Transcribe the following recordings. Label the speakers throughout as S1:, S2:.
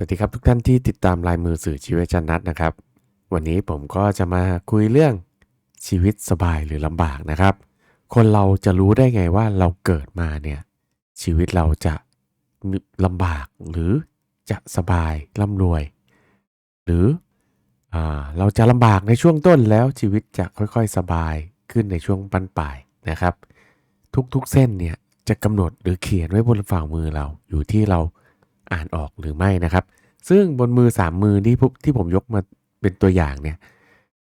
S1: สวัสดีครับทุกท่านที่ติดตามลายมือสื่อชีวิตอาจันนัทนะครับ วันนี้ผมก็จะมาคุยเรื่องชีวิตสบายหรือลำบากนะครับ คนเราจะรู้ได้ไงว่าเราเกิดมาเนี่ยชีวิตเราจะลำบากหรือจะสบายร่ำรวย หรืออเราจะลำบากในช่วงต้นแล้วชีวิตจะค่อยๆสบายขึ้นในช่วงปลายปลายนะครับ ทุกๆเส้นเนี่ยจะกำหนดหรือเขียนไว้บนฝ่ามือเราอยู่ที่เรา อ่านออกหรือไม่นะครับ ซึ่งบนมือสามมือที่ผมที่ผมยกมาเป็นตัวอย่างเนี่ย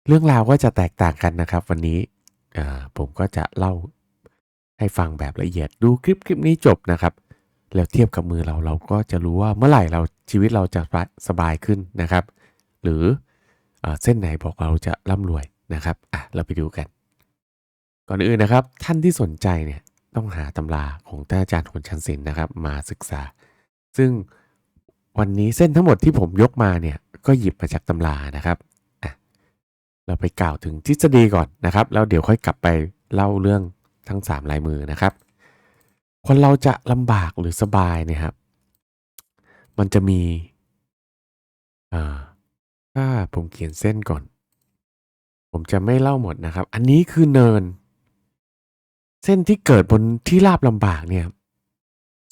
S1: เรื่องราวก็จะแตกต่างกันนะครับ วันนี้ผมก็จะเล่าให้ฟังแบบละเอียดดูคลิปคลิปนี้จบนะครับ แล้วเทียบกับมือเราเราก็จะรู้ว่าเมื่อไหร่เราชีวิตเราจะสบายขึ้นนะครับ หรืออเส้นไหนบอกเราจะร่ำรวยนะครับอะเราไปดูกัน ก่อนอื่นนะครับ ท่านที่สนใจเนี่ยต้องหาตำราของท่านอาจารย์หนชันศิลป์นะครับ มาศึกษา ซึ่งวันนี้เส้นทั้งหมดที่ผมยกมาเนี่ยก็หยิบมาจากตำรานะครับเราไปกล่าวถึงทฤษฎีก่อนนะครับแล้วเดี๋ยวค่อยกลับไปเล่าเรื่องทั้งสามลายมือนะครับ คนเราจะลำบากหรือสบายเนี่ยครับ มันจะมีถ้าผมเขียนเส้นก่อน ผมจะไม่เล่าหมดนะครับ อันนี้คือเนิน เส้นที่เกิดบนที่ราบลำบากเนี่ย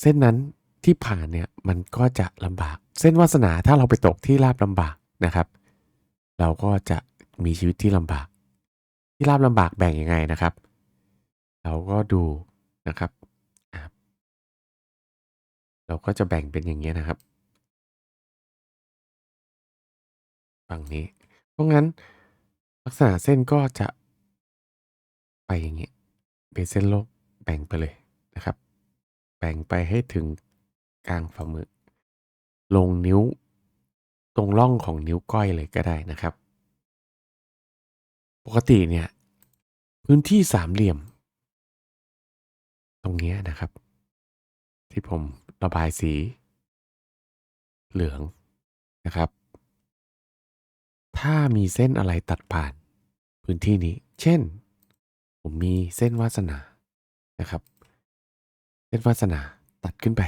S1: เส้นนั้น ที่ผ่านเนี่ยมันก็จะลำบาก เส้นวาสนาถ้าเราไปตกที่ราบลำบากนะครับ เราก็จะมีชีวิตที่ลำบาก ที่ราบลำบากแบ่งยังไงนะครับ เราก็ดูนะครับ เราก็จะแบ่งเป็นอย่างนี้ยนะครับฝั่งนี้ เพราะงั้นลักษณะเส้นก็จะไปอย่างนี้เป็นเส้นโลกแบ่งไปเลยนะครับ แบ่งไปให้ถึง กลางฝ่ามือ ลงนิ้ว ตรงร่องของนิ้วก้อยเลยก็ได้นะครับ ปกติเนี่ย พื้นที่สามเหลี่ยม ตรงเนี้ยนะครับ ที่ผมระบายสี เหลืองนะครับ ถ้ามีเส้นอะไรตัดผ่าน พื้นที่นี้ เช่น ผมมีเส้นวาสนานะครับ เส้นวาสนาตัดขึ้นไป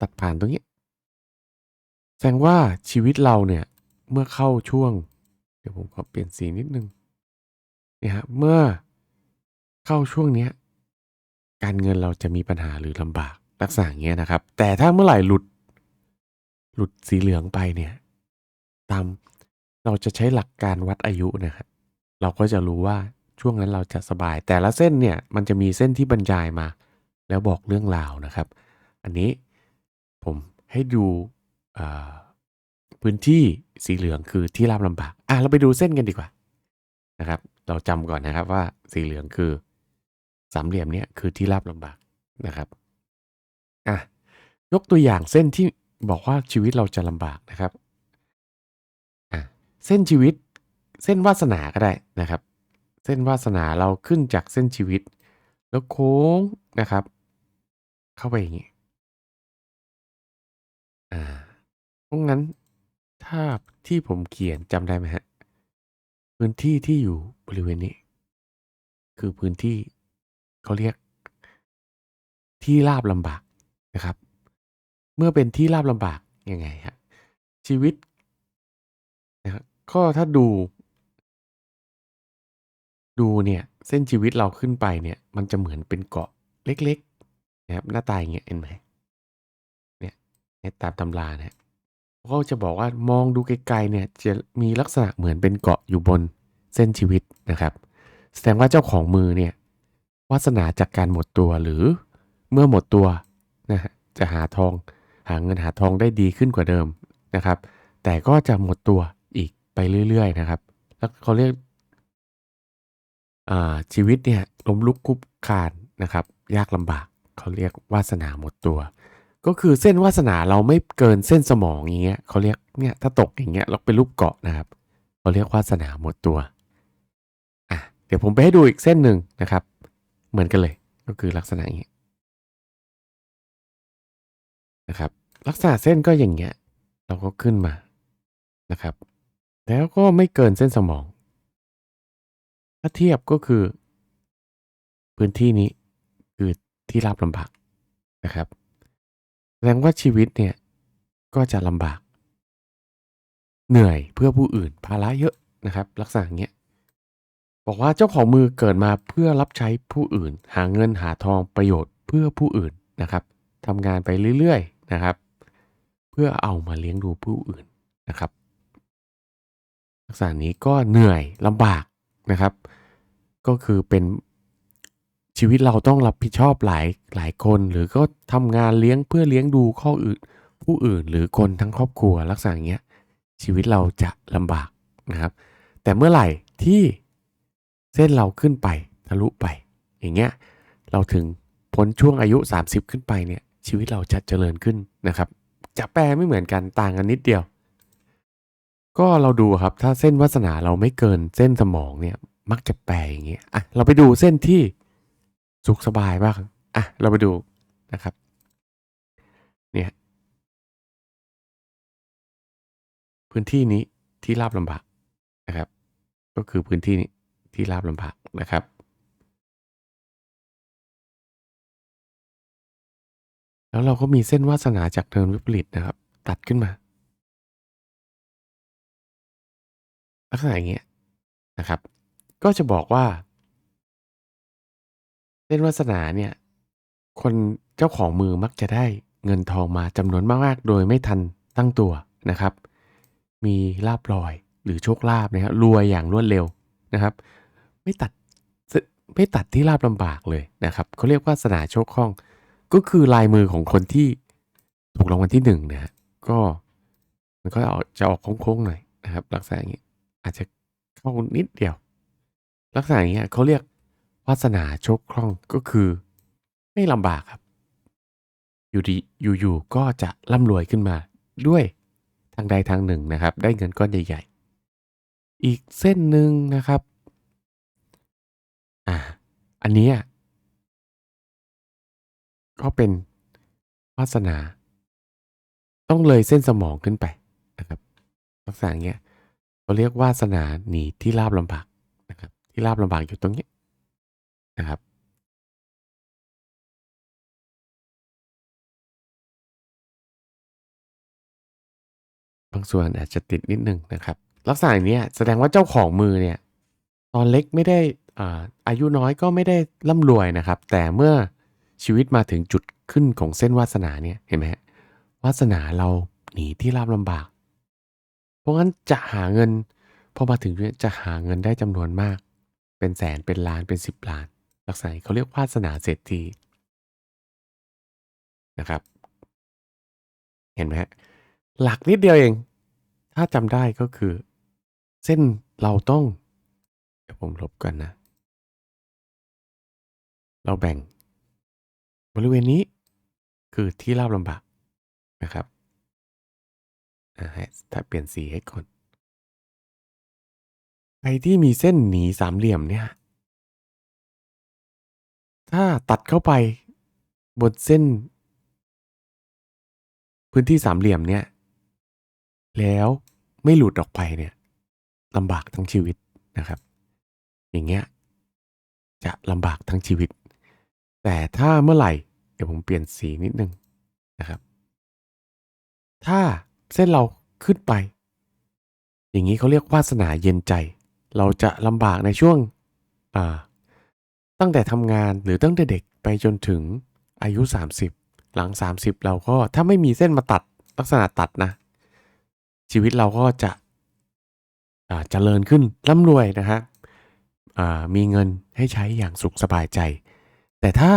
S1: ตัดผ่านตรงนี้ แสดงว่าชีวิตเราเนี่ย เมื่อเข้าช่วง เดี๋ยวผมขอเปลี่ยนสีนิดนึงเนี่ยฮะเมื่อเข้าช่วงเนี้ยการเงินเราจะมีปัญหาหรือลำบากลักษณะอย่างเงี้ยนะครับ แต่ถ้าเมื่อไหร่หลุด หลุดสีเหลืองไปเนี่ย ตามเราจะใช้หลักการวัดอายุนะครับเราก็จะรู้ว่าช่วงนั้นเราจะสบาย แต่ละเส้นเนี่ยมันจะมีเส้นที่บรรยายมา แล้วบอกเรื่องราวนะครับ อันนี้ ผมให้ดูพื้นที่สีเหลืองคือที่ราบลำบากอะเราไปดูเส้นกันดีกว่านะครับ เราจำก่อนนะครับว่าสีเหลืองคือสามเหลี่ยมเนี่ยคือที่ราบลำบากนะครับอะยกตัวอย่างเส้นที่บอกว่าชีวิตเราจะลำบากนะครับอะเส้นชีวิตเส้นวาสนาก็ได้นะครับ เส้นวาสนาเราขึ้นจากเส้นชีวิต แล้วโค้งนะครับ เข้าไปอย่างนี้ อ่าเพราะงั้น ถ้าที่ผมเขียน จำได้ไหมฮะพื้นที่ที่อยู่บริเวณนี้ คือพื้นที่ เขาเรียก ที่ราบลำบากนะครับ เมื่อเป็นที่ราบลำบาก ยังไงฮะชีวิต นะครับ ก็ถ้าดู ดูเนี่ย เส้นชีวิตเราขึ้นไปเนี่ย มันจะเหมือนเป็นเกาะเล็ก ๆ นะครับ หน้าตาอย่างเงี้ย เห็นไหม ตามตำราเนี่ยเขาจะบอกว่ามองดูไกลๆเนี่ยจะมีลักษณะเหมือนเป็นเกาะอยู่บนเส้นชีวิตนะครับ แสดงว่าเจ้าของมือเนี่ยวาสนาจากการหมดตัวหรือเมื่อหมดตัวนะฮะจะหาทองหาเงินหาทองได้ดีขึ้นกว่าเดิมนะครับ แต่ก็จะหมดตัวอีกไปเรื่อย ๆ นะครับ แล้วเขาเรียกอ่าชีวิตเนี่ยล้มลุกคลุกคลานนะครับ ยากลำบากเขาเรียกวาสนาหมดตัว ก็คือเส้นวาสนาเราไม่เกินเส้นสมองอย่างเงี้ยเขาเรียกเนี่ยถ้าตกอย่างเงี้ยเราเป็นรูปเกาะนะครับเขาเรียกวาสนาหมดตัวอะเดี๋ยวผมไปให้ดูอีกเส้นหนึ่งนะครับ เหมือนกันเลยก็คือลักษณะอย่างนี้ยนะครับ ลักษณะเส้นก็อย่างเงี้ย เราก็ขึ้นมานะครับ แล้วก็ไม่เกินเส้นสมอง ถ้าเทียบก็คือ พื้นที่นี้คือที่ราบลำบากนะครับ ดงว่าชีวิตเนี่ยก็จะลำบาก เหนื่อยเพื่อผู้อื่นภาระเยอะนะครับ ลักษณะอย่างเงี้ยบอกว่าเจ้าของมือเกิดมาเพื่อรับใช้ผู้อื่น หาเงินหาทองประโยชน์เพื่อผู้อื่นนะครับทำงานไปเรื่อยๆนะครับ เพื่อเอามาเลี้ยงดูผู้อื่นนะครับ ลักษณะนี้ก็เหนื่อยลำบากนะครับ ก็คือเป็น ชีวิตเราต้องรับผิดชอบหลายหลายคน หรือก็ทำงานเลี้ยงเพื่อเลี้ยงดูข้ออื่น ผู้อื่นหรือคนทั้งครอบครัวลักษณะอย่างเงี้ยชีวิตเราจะลำบากนะครับ แต่เมื่อไหร่ที่เส้นเราขึ้นไปทะลุไป อย่างเงี้ยเราถึงพ้นช่วงอายุ 30 ขึ้นไปเนี่ยชีวิตเราจะเจริญขึ้นนะครับ จะแปลไม่เหมือนกันต่างกันนิดเดียว ก็เราดูครับถ้าเส้นวาสนาเราไม่เกินเส้นสมองเนี่ยมักจะแปลอย่างเงี้ยอะเราไปดูเส้นที่ สุขสบายบ้างอะเราไปดูนะครับเนี่ยพื้นที่นี้ที่ราบลำบากนะครับ ก็คือพื้นที่นี้ที่ราบลำบากนะครับแล้วเราก็มีเส้นวาสนาจากเนินวิปริตนะครับ ตัดขึ้นมา ลักษณะอย่างเงี้ยนะครับ ก็จะบอกว่า เส้นวาสนาเนี่ย คนเจ้าของมือมักจะได้เงินทองมาจำนวนมากๆ โดยไม่ทันตั้งตัวนะครับ มีลาบลอยหรือโชคลาภนะครับรวยอย่างรวดเร็วนะครับ ไม่ตัดไม่ตัดที่ลาบลำบากเลยนะครับเขาเรียกว่าสนาโชคคล่อง ก็คือลายมือของคนที่ถูกรางวัลที่หนึ่งนะฮะก็มันก็จะออกโค้งๆหน่อยนะครับ ลักษณะอย่างนี้อาจจะเข้านิดเดียว ลักษณะอย่างเงี้เขาเรียก วาสนาโชคคล่องก็คือ ไม่ลำบากครับ อยู่ดีอยู่ๆก็จะร่ำรวยขึ้นมาด้วยทางใดทางหนึ่งนะครับ ได้เงินก้อนใหญ่ ๆ อีกเส้นหนึ่งนะครับอ่าอันนี้ก็เป็นวาสนา ต้องเลยเส้นสมองขึ้นไปนะครับลักษณะเงี้ยเขาเรียกวาสนาหนีที่ราบลำบากนะครับ ที่ราบลำบากอยู่ตรงนี้ นะครับ บางส่วนอาจจะติดนิดนึงนะครับ ลักษณะอย่างเนี้ยแสดงว่าเจ้าของมือเนี่ย ตอนเล็กไม่ได้ อ่า อายุน้อยก็ไม่ได้ร่ำรวยนะครับ แต่เมื่อชีวิตมาถึงจุดขึ้นของเส้นวาสนาเนี่ยเห็นไหมฮะวาสนาเราหนีที่ราบลำบาก เพราะงั้นจะหาเงินพอมาถึงเนี่ยจะหาเงินได้จำนวนมาก เป็นแสนเป็นล้านเป็นสิบล้าน ลักษณะเขาเรียกวาสนาเศรษฐีนะครับ เห็นไหมฮะหลักนิดเดียวเอง ถ้าจำได้ก็คือ เส้นเราต้อง เดี๋ยวผมลบกันนะ เราแบ่ง บริเวณนี้คือที่ราบลำบากนะครับถ้าเปลี่ยนสีให้ก่อนใครที่มีเส้นหนีสามเหลี่ยมเนี่ย ถ้าตัดเข้าไปบนเส้น พื้นที่สามเหลี่ยมเนี่ย แล้วไม่หลุดออกไปเนี่ยลำบากทั้งชีวิตนะครับ อย่างเงี้ยจะลำบากทั้งชีวิต แต่ถ้าเมื่อไหร่ เดี๋ยวผมเปลี่ยนสีนิดนึงนะครับ ถ้าเส้นเราขึ้นไป อย่างนี้เขาเรียกวาสนาเย็นใจ เราจะลำบากในช่วงอ่า ตั้งแต่ทำงานหรือตั้งแต่เด็กไปจนถึงอายุ 30 หลัง 30 เราก็ถ้าไม่มีเส้นมาตัดลักษณะตัดนะ ชีวิตเราก็จะเจริญขึ้นร่ำรวยนะฮะมีเงินให้ใช้อย่างสุขสบายใจ แต่ถ้า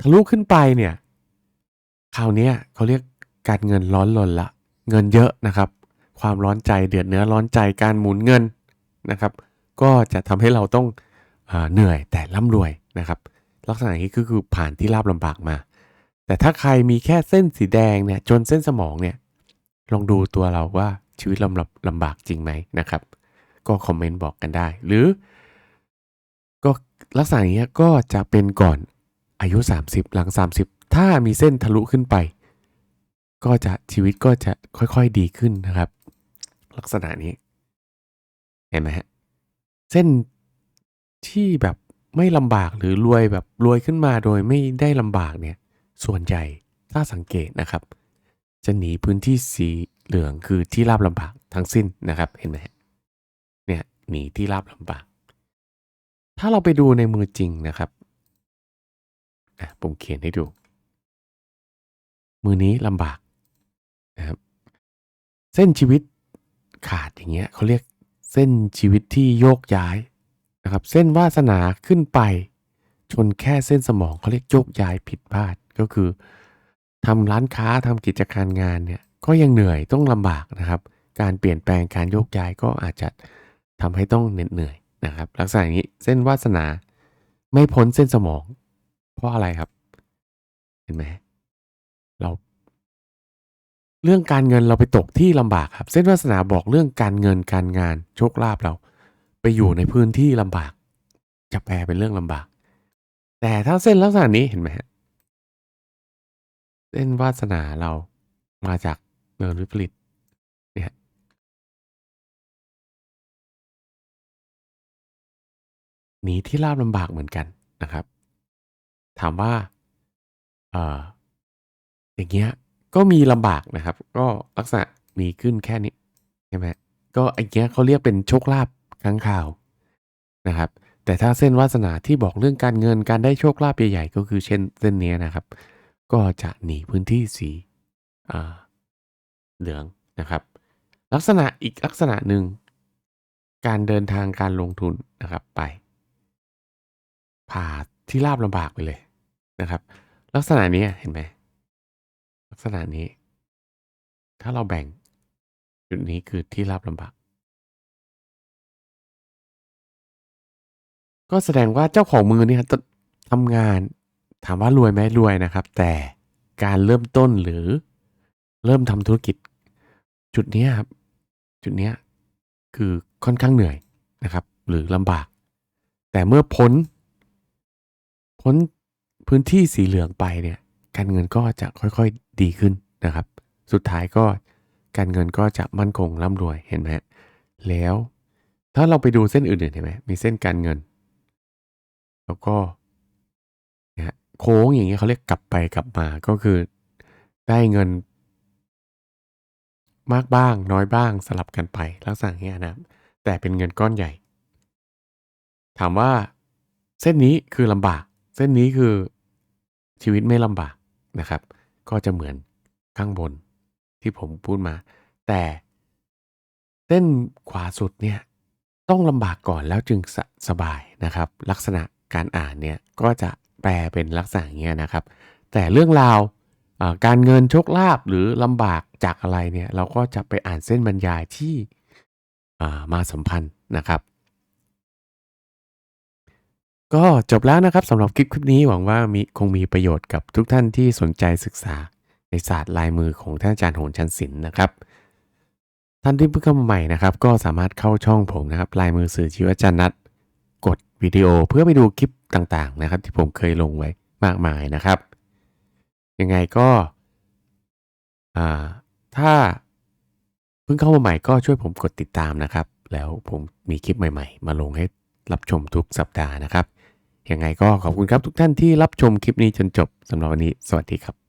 S1: ทะลุขึ้นไปเนี่ย คราวนี้เขาเรียกการเงินร้อนรนละเงินเยอะนะครับ ความร้อนใจเดือดเนื้อร้อนใจการหมุนเงินนะครับ ก็จะทำให้เราต้อง เหนื่อยแต่ร่ำรวยนะครับ ลักษณะนี้ก็คือผ่านที่ราบลำบากมา แต่ถ้าใครมีแค่เส้นสีแดงเนี่ยจนเส้นสมองเนี่ยลองดูตัวเราว่าชีวิตลำลำบากจริงไหมนะครับ ก็คอมเมนต์บอกกันได้ หรือ ก็ลักษณะอย่างเงี้ก็จะเป็นก่อนอายุ 30 หลัง 30 ถ้ามีเส้นทะลุขึ้นไป ก็จะชีวิตก็จะค่อยๆดีขึ้นนะครับ ลักษณะนี้เห็นไหมฮะเส้น ที่แบบไม่ลำบากหรือรวยแบบรวยขึ้นมาโดยไม่ได้ลำบากเนี่ยส่วนใหญ่ถ้าสังเกตนะครับ จะหนีพื้นที่สีเหลืองคือที่ราบลำบากทั้งสิ้นนะครับเห็นไหมเนี่ยหนีที่ราบลำบาก ถ้าเราไปดูในมือจริงนะครับอะผมเขียนให้ดู มือนี้ลำบากนะครับเส้นชีวิตขาดอย่างเงี้ยเขาเรียกเส้นชีวิตที่โยกย้าย นะครับเส้นวาสนาขึ้นไป ชนแค่เส้นสมองเขาเรียกโยกย้ายผิดพลาดก็คือทำร้านค้าทำกิจการงานเนี่ยก็ยังเหนื่อยต้องลำบากนะครับ การเปลี่ยนแปลงการโยกย้ายก็อาจจะทำให้ต้องเหน็ดเหนื่อยนะครับ ลักษณะอย่างนี้เส้นวาสนาไม่พ้นเส้นสมอง เพราะอะไรครับ เห็นไหมเรา เรื่องการเงินเราไปตกที่ลำบากครับ เส้นวาสนาบอกเรื่องการเงินการงานโชคลาภเรา ไปอยู่ในพื้นที่ลำบาก จะแปลเป็นเรื่องลำบาก แต่ถ้าเส้นลักษณะนี้เห็นไหมฮะเส้นวาสนาเรามาจากเนินวิปริตเนี่ยหนีที่ราบลำบากเหมือนกันนะครับ ถามว่าเอออย่างเงี้ยก็มีลำบากนะครับ ก็ลักษณะมีขึ้นแค่นี้ใช่ไหมก็ไอ้เงี้ยเขาเรียกเป็นโชคลาภ ครั้งคราวนะครับ แต่ถ้าเส้นวาสนาที่บอกเรื่องการเงินการได้โชคลาภใหญ่ๆก็คือเช่นเส้นนี้นะครับ ก็จะหนีพื้นที่สีอ่าเหลืองนะครับ ลักษณะอีกลักษณะหนึ่งการเดินทางการลงทุนนะครับไป ผ่าที่ราบลำบากไปเลยนะครับ ลักษณะนี้เห็นไหมลักษณะนี้ ถ้าเราแบ่งจุดนี้คือที่ราบลำบาก ก็แสดงว่าเจ้าของมือเนี่ยจะทำงาน ถามว่ารวยไหมรวยนะครับ แต่การเริ่มต้นหรือเริ่มทำธุรกิจ จุดนี้ครับ จุดนี้คือค่อนข้างเหนื่อยนะครับ หรือลำบาก แต่เมื่อพ้น พ้นพื้นที่สีเหลืองไปเนี่ย การเงินก็จะค่อยๆดีขึ้นนะครับ สุดท้ายก็การเงินก็จะมั่นคงร่ำรวยเห็นไหมแล้วถ้าเราไปดูเส้นอื่นๆเห็นไหมมีเส้นการเงิน แล้วก็นะโค้งอย่างเงี้ยเขาเรียกกลับไปกลับมาก็คือได้เงิน มากบ้างน้อยบ้างสลับกันไปลักษณะเงี้ยนะแต่เป็นเงินก้อนใหญ่ ถามว่าเส้นนี้คือลำบาก เส้นนี้คือชีวิตไม่ลำบากนะครับ ก็จะเหมือนข้างบนที่ผมพูดมา แต่เส้นขวาสุดเนี่ยต้องลำบากก่อนแล้วจึงสสบายนะครับ ลักษณะ การอ่านเนี่ยก็จะแปลเป็นลักษณะเงี้ยนะครับ แต่เรื่องราวการเงินโชคลาภหรือลำบากจากอะไรเนี่ยเราก็จะไปอ่านเส้นบรรยายที่อ่มาสัมพันธ์นะครับ ก็จบแล้วนะครับสำหรับคลิปคลิปนี้หวังว่ามีคงมีประโยชน์กับทุกท่านที่สนใจศึกษาในศาสตร์ลายมือของท่านอาจารย์โหนชันศิลป์นะครับ ท่านที่เพิ่งเข้ามาใหม่นะครับ ก็สามารถเข้าช่องผมนะครับลายมือสื่อชีวอาจารย์นัด กดวิดีโอเพื่อไปดูคลิปต่างๆนะครับ ที่ผมเคยลงไว้มากมายนะครับ ยังไงก็ถ้าเพิ่งเข้ามาใหม่ก็ช่วยผมกดติดตามนะครับ แล้วผมมีคลิปใหม่ๆ มาลงให้รับชมทุกสัปดาห์นะครับยังไงก็ขอบคุณครับทุกท่านที่รับชมคลิปนี้จนจบสำหรับวันนี้ สวัสดีครับ